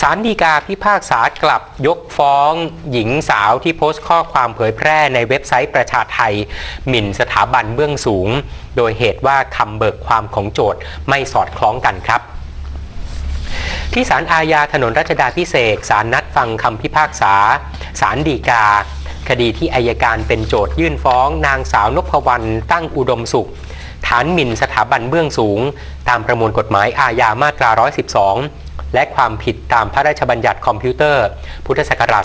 ศาลฎีกาพิพากษากลับยกฟ้องหญิงสาวที่โพสต์ข้อความเผยแพร่ในเว็บไซต์ประชาไทย หมิ่นสถาบันเบื้องสูง โดยเหตุว่าคำเบิกความของโจทย์ไม่สอดคล้องกันครับที่ศาลอาญาถนนรัชดาพิเศษศาลนัดฟังคำพิพากษาศาลฎีกา คดีที่อายการเป็นโจทยื่นฟ้อง นางสาวนพวรรณตั้งอุดมสุข ฐานหมิ่นสถาบันเบื้องสูง ตามประมวลกฎหมายอาญามาตรา 112 และความผิดตามพระราชบัญญัติคอมพิวเตอร์ พุทธศักราช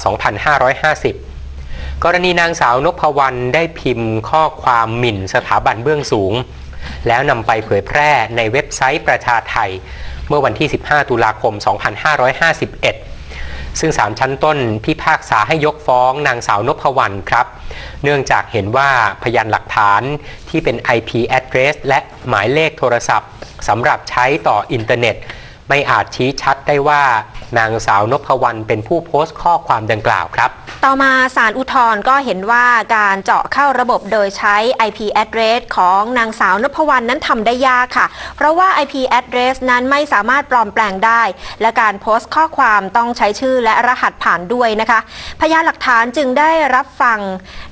2550 กรณีนางสาวนพวรรณได้พิมพ์ข้อความหมิ่นสถาบันเบื้องสูง แล้วนำไปเผยแพร่ในเว็บไซต์ประชาไทย เมื่อวันที่ 15 ตุลาคม 2551 ซึ่งศาลชั้นต้นพิพากษาให้ยกฟ้องนางสาวนพวรรณครับ เนื่องจากเห็นว่าพยานหลักฐานที่เป็น IP address และหมายเลขโทรศัพท์สำหรับใช้ต่ออินเทอร์เน็ต ไม่อาจชี้ชัด ได้ว่านางสาวนพวรรณเป็นผู้โพสต์ข้อความดังกล่าวครับ ต่อมาศาลอุทธรณ์ก็เห็นว่าการเจาะเข้าระบบโดยใช้ IP address ของนางสาวนพวรรณนั้นทำได้ยากค่ะ เพราะว่า IP address นั้นไม่สามารถปลอมแปลงได้ และการโพสต์ข้อความต้องใช้ชื่อและรหัสผ่านด้วยนะคะ พยานหลักฐานจึงได้รับฟัง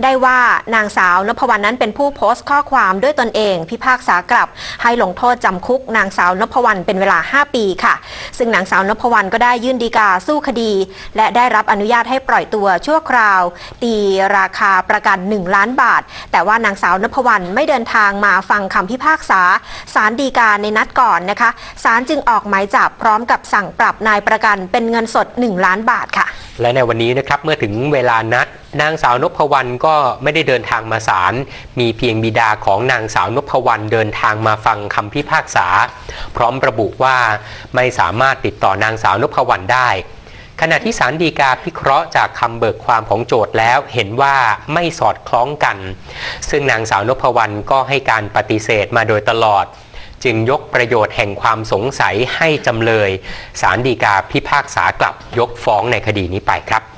ได้ว่านางสาวนพวรรณนั้นเป็นผู้โพสต์ข้อความด้วยตนเอง พิพากษากลับ ให้ลงโทษจำคุกนางสาวนพวรรณเป็นเวลา 5 ปีค่ะ ซึ่งนางสาวนนพวรรณก็ได้ยื่นดีกาสู้คดี และได้รับอนุญาตให้ปล่อยตัวชั่วคราว ตีราคาประกัน 1 ล้านบาท แต่ว่านางสาวนพวรรณไม่เดินทางมาฟังคำพิพากษาศาลฎีกาในนัดก่อนนะคะศาลจึงออกหมายจับพร้อมกับสั่งปรับนายประกันเป็นเงินสด 1 ล้านบาทค่ะ และในวันนี้นะครับเมื่อถึงเวลานัดนางสาวนพวรรณก็ไม่ได้เดินทางมาศาล มีเพียงบิดาของนางสาวนพวรรณเดินทางมาฟังคำพิพากษา พร้อมระบุว่าไม่สามารถติดต่อนางสาวนพวรรณได้ ขณะที่ศาลฎีกาพิเคราะห์จากคำเบิกความของโจทย์แล้วเห็นว่าไม่สอดคล้องกัน ซึ่งนางสาวนพวรรณก็ให้การปฏิเสธมาโดยตลอด จึงยกประโยชน์แห่งความสงสัยให้จำเลยศาลฎีกาพิพากษากลับยกฟ้องในคดีนี้ไปครับ